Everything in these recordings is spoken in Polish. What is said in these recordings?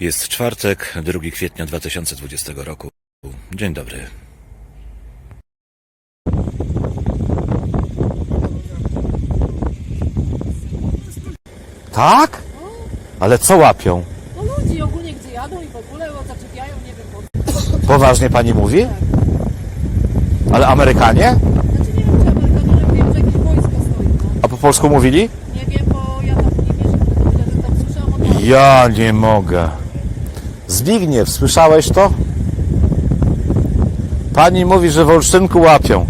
Jest czwartek, 2 kwietnia 2020 roku. Dzień dobry. Tak? Ale co łapią? No ludzi ogólnie gdzie jadą i w ogóle bo zaczepiają, nie wiem, bo... Poważnie pani mówi? Ale Amerykanie? Znaczy nie wiem, czy Amerykanie, ale wiem, że jakieś wojsko stoi, no. A po polsku mówili? Nie wiem, bo ja tam nie wierzę, w to, że tam słyszałam o tym. Ja nie mogę. Zbigniew, słyszałeś to? Pani mówi, że w Olsztynku łapią.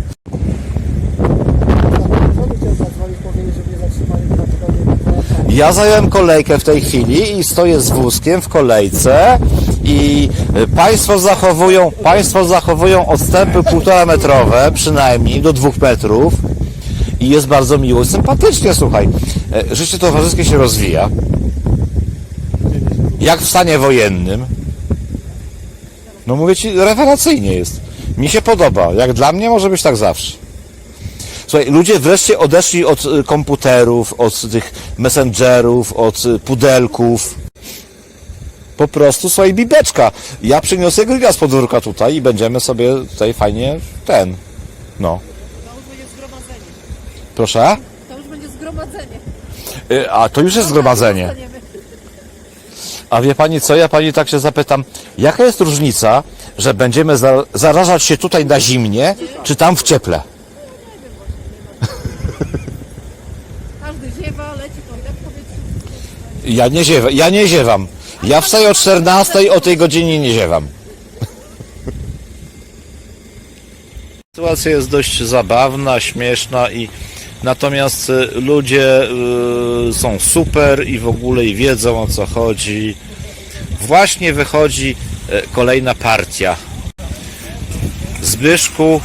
Ja zająłem kolejkę w tej chwili i stoję z wózkiem w kolejce i państwo zachowują, państwo zachowują odstępy półtora metrowe przynajmniej do dwóch metrów i jest bardzo miło sympatycznie, słuchaj. E, Życie towarzyskie się rozwija. Jak w stanie wojennym. No mówię ci, rewelacyjnie jest. Mi się podoba. Jak dla mnie może być tak zawsze. Słuchaj, ludzie wreszcie odeszli od y, komputerów, od tych messengerów, od y, pudelków. Po prostu, słuchaj, bibeczka. Ja przyniosę grilla z podwórka tutaj i będziemy sobie tutaj fajnie ten. No. To już będzie zgromadzenie. Proszę? To już będzie zgromadzenie. Y, A to już jest zgromadzenie. A wie pani co, ja pani tak się zapytam, jaka jest różnica, że będziemy za, zarażać się tutaj na zimnie, czy tam w cieple? Każdy ziewa, leci. Ja nie ziewam, ja nie ziewam. Ja wstaję o 14, o tej godzinie nie ziewam. Sytuacja jest dość zabawna, śmieszna i natomiast y, ludzie y, są super i w ogóle i wiedzą o co chodzi. Właśnie wychodzi y, kolejna partia. Zbyszku,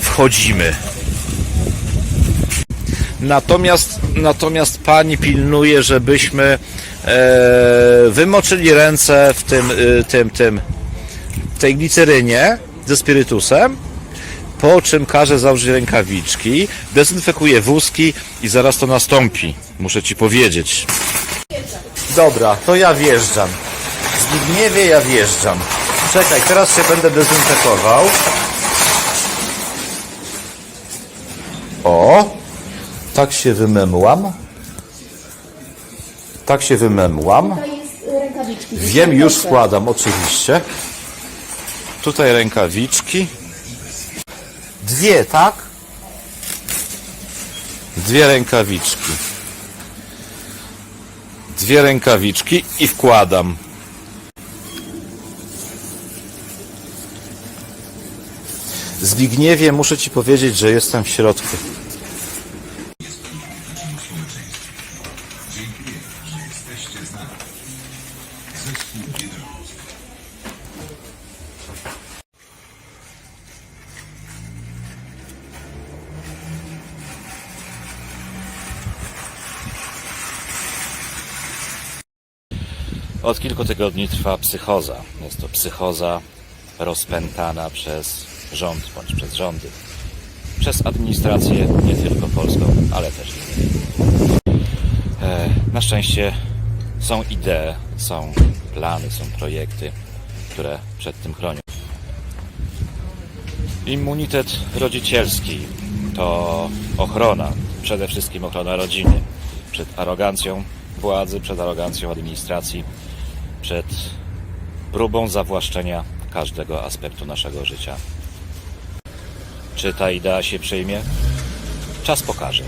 wchodzimy. Natomiast, natomiast pani pilnuje, żebyśmy e, wymoczyli ręce w tym, tym, tym, tej glicerynie ze spirytusem, po czym każe założyć rękawiczki, dezynfekuje wózki i zaraz to nastąpi. Muszę ci powiedzieć. Dobra, to ja wjeżdżam. Zbigniewie ja wjeżdżam. Czekaj, teraz się będę dezynfekował. O! Tak się wymemłam. Tak się wymemłam. Y. Wiem, już wkładam, oczywiście. Tutaj rękawiczki. Dwie, tak? Dwie rękawiczki. Dwie rękawiczki i wkładam. Zbigniewie, muszę ci powiedzieć, że jestem w środku. Od kilku tygodni trwa psychoza. Jest to psychoza rozpętana przez rząd bądź przez rządy. Przez administrację nie tylko polską, ale też inną. E, na szczęście są idee, są plany, są projekty, które przed tym chronią. Immunitet rodzicielski to ochrona, przede wszystkim ochrona rodziny przed arogancją władzy, przed arogancją administracji, przed próbą zawłaszczenia każdego aspektu naszego życia. Czy ta idea się przyjmie? Czas pokaże.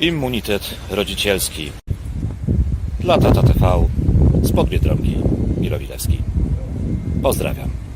Immunitet rodzicielski. Dla Tata TV z Podbiedronki Mirowilewski. Pozdrawiam.